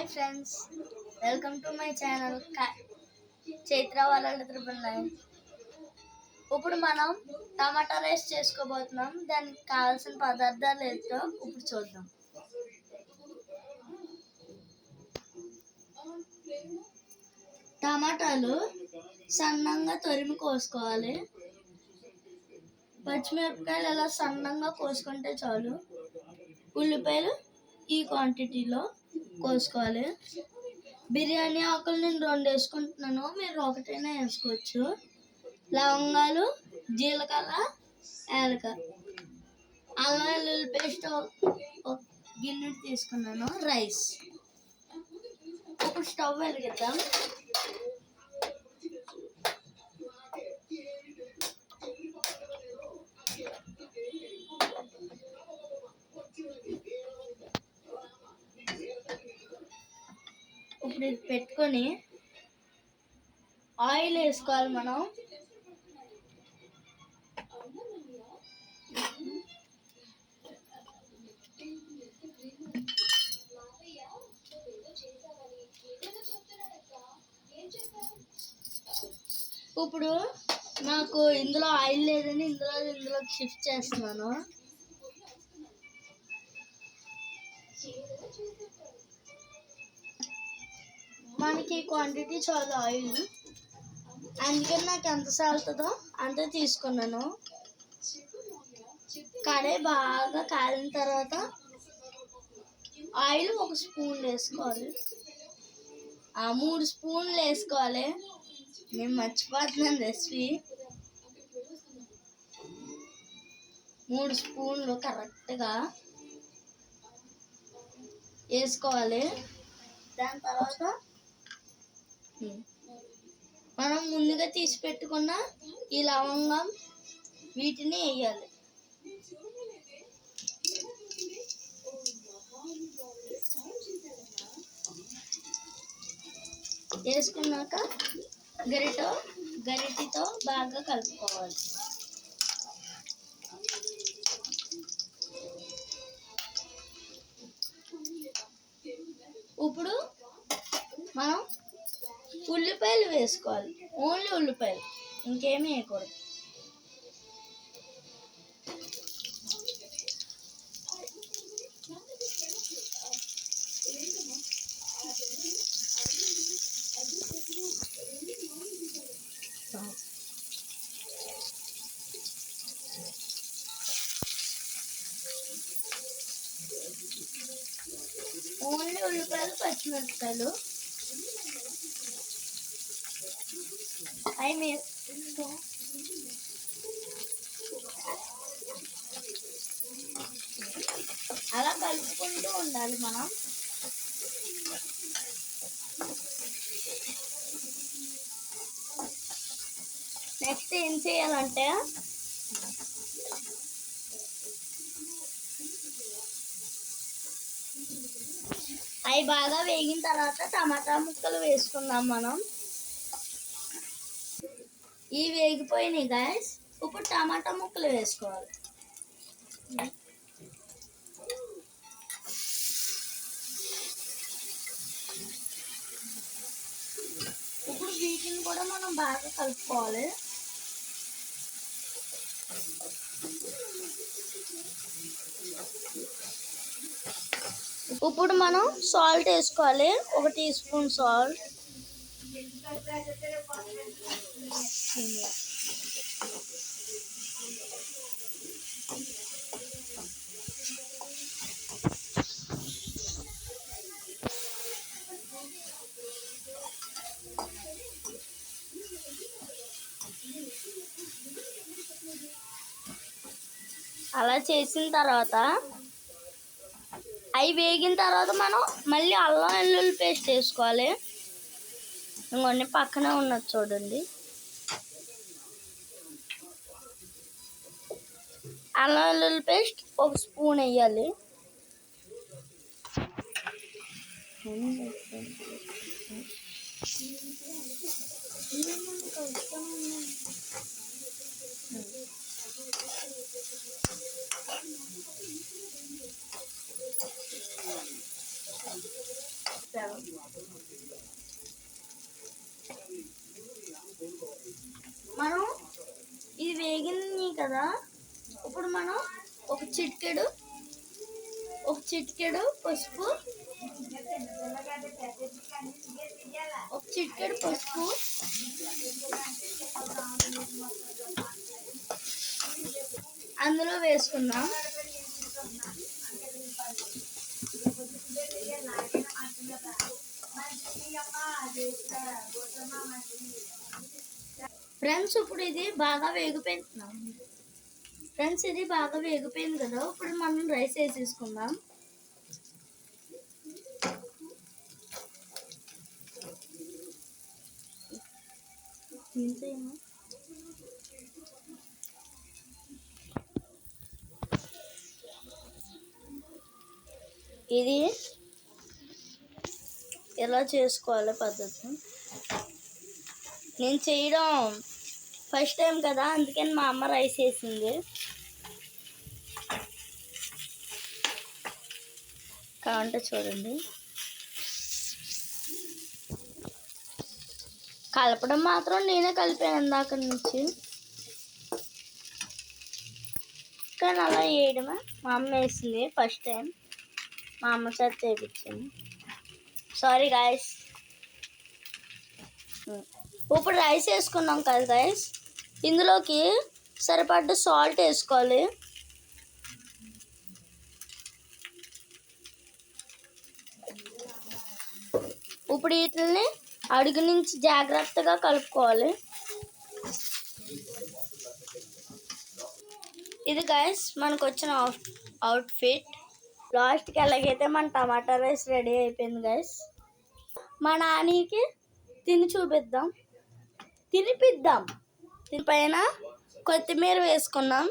Hi friends welcome to my channel Chaitra వాళ్ళ triple nine ఇప్పుడు మనం టమాటా రైస్ చేసుకోబోతున్నాం. దానికి కావాల్సిన పదార్థాలు ఏంటో ఇప్పుడు చూద్దాం. టమాటాలు సన్నంగా తొరిమి కోసుకోవాలి. పచ్చిమిరపకాయలు ఎలా సన్నంగా కోసుకుంటే చాలు? ఉల్లిపాయలు ఈ క్వాంటిటీలో కోసుకోవాలి. బిర్యానీ ఆకులు నేను రెండు వేసుకుంటున్నాను. మీరు ఒకటైనా వేసుకోవచ్చు. లవంగాలు జీలకర్ర యాలక. అల్లం వెల్లుల్లి పేస్ట్ ఒక గిన్నె తీసుకున్నాను. రైస్. ఇప్పుడు స్టవ్ వెలిగిద్దాం. ఇప్పుడు ఇది పెట్టుకొని ఆయిల్ వేసుకోవాలి మనం. ఇప్పుడు నాకు ఇందులో ఆయిల్ లేదని ఇందులో ఇందులోకి షిఫ్ట్ చేస్తున్నాను. మనకి క్వాంటిటీ చాలా ఆయిల్ అందుకని నాకు ఎంత సాగుతుందో అంతే తీసుకున్నాను. కడాయి బాగా కాలిన తర్వాత ఆయిల్ ఒక స్పూన్ వేసుకోవాలి. ఆ మూడు స్పూన్లు వేసుకోవాలి. నేను మర్చిపోతున్నాను రెసిపీ. మూడు స్పూన్లు కరెక్ట్గా వేసుకోవాలి. దాని తర్వాత మనం ముందుగా తీసి పెట్టుకున్న ఈ లవంగం వీటిని వేయాలి. వేసుకున్నాక గరిటో గరిటితో బాగా కలుపుకోవాలి. ఇప్పుడు మనం ఉల్లిపాయలు వేసుకోవాలి. ఓన్లీ ఉల్లిపాయలు. ఇంకేమీ వేయకూడదు. ఓన్లీ ఉల్లిపాయలు పచ్చిమిరపకాయలు. అవి మీ అలా కలుపుకుంటూ ఉండాలి మనం నెక్స్ట్ ఏం చేయాలంటే అవి బాగా వేగిన తర్వాత టమాటా ముక్కలు వేసుకుందాం మనం ఇవి వేగిపోయినాయి గాయస్ ఇప్పుడు టమాటా ముక్కలు వేసుకోవాలి. ఇప్పుడు వీటిని కూడా మనం బాగా కలుపుకోవాలి. ఇప్పుడు మనం సాల్ట్ వేసుకోవాలి. ఒక టీ స్పూన్ సాల్ట్ అలా చేసిన తర్వాత అవి వేగిన తర్వాత మనం మళ్ళీ అల్లం వెల్లుల్లి పేస్ట్ వేసుకోవాలి. ఇంకొన్ని పక్కనే ఉన్నది చూడండి. అల్లం వెల్లుల్లి పేస్ట్ ఒక స్పూన్ వేయాలి మనం ఇది వేగింది కదా. ఇప్పుడు మనం ఒక చిటికెడు ఒక చిటికెడు పసుపు ఒక చిటికెడు పసుపు అందులో వేసుకుందాం. ఫ్రెండ్స్ ఇప్పుడు ఇది బాగా వేగిపోతున్నాం ఫ్రెండ్స్ ఇది బాగా వేగిపోయింది కదా. ఇప్పుడు మనం రైస్ వేసేసుకుందాం ఇది ఎలా చేసుకోవాలి పద్ధతి? నేను చేయడం ఫస్ట్ టైం కదా అందుకని మా అమ్మ రైస్ వేసింది. కావంటే చూడండి. కలపడం మాత్రం నేనే కలిపాను ఇందాక నుంచి. కానీ అలా వేయడమే. మా అమ్మ వేసింది ఫస్ట్ టైం. మా అమ్మ చేత చేయించింది సారీ గాయస్ ఇప్పుడు రైస్ వేసుకున్నాం కదా గాయస్ ఇందులోకి సరిపడ్డ సాల్ట్ వేసుకోవాలి. ఇప్పుడు వీటిని అడుగు నుంచి జాగ్రత్తగా కలుపుకోవాలి. ఇది గైస్ మనకు వచ్చిన అవుట్ఫిట్ లాస్ట్కి ఎలాగైతే మన టమాటా రైస్ రెడీ అయిపోయింది గైస్ మా నానికి తిని చూపిద్దాం. తినిపిద్దాం. దీనిపైన కొత్తిమీర వేసుకున్నాం.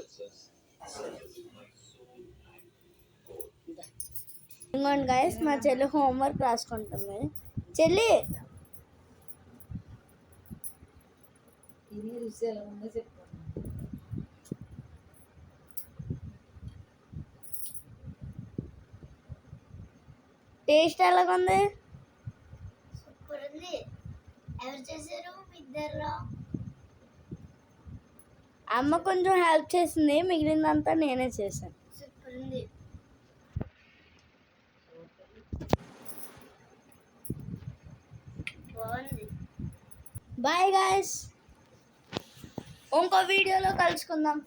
ఇంకోండి గైస్ మా చెల్లి హోంవర్క్ రాసుకుంటుంది. చెల్లి టేస్ట్ ఎలాగుంది సూపర్ ఉంది. ఎవరు చేశారు? ఇద్దరు. అమ్మ కొంచెం హెల్ప్ చేసింది మిగిలిందంతా నేనే చేశాను. సూపర్ ఉంది. బాగుంది బాయ్ గాయస్ ఇంకో వీడియోలో కలుసుకుందాం.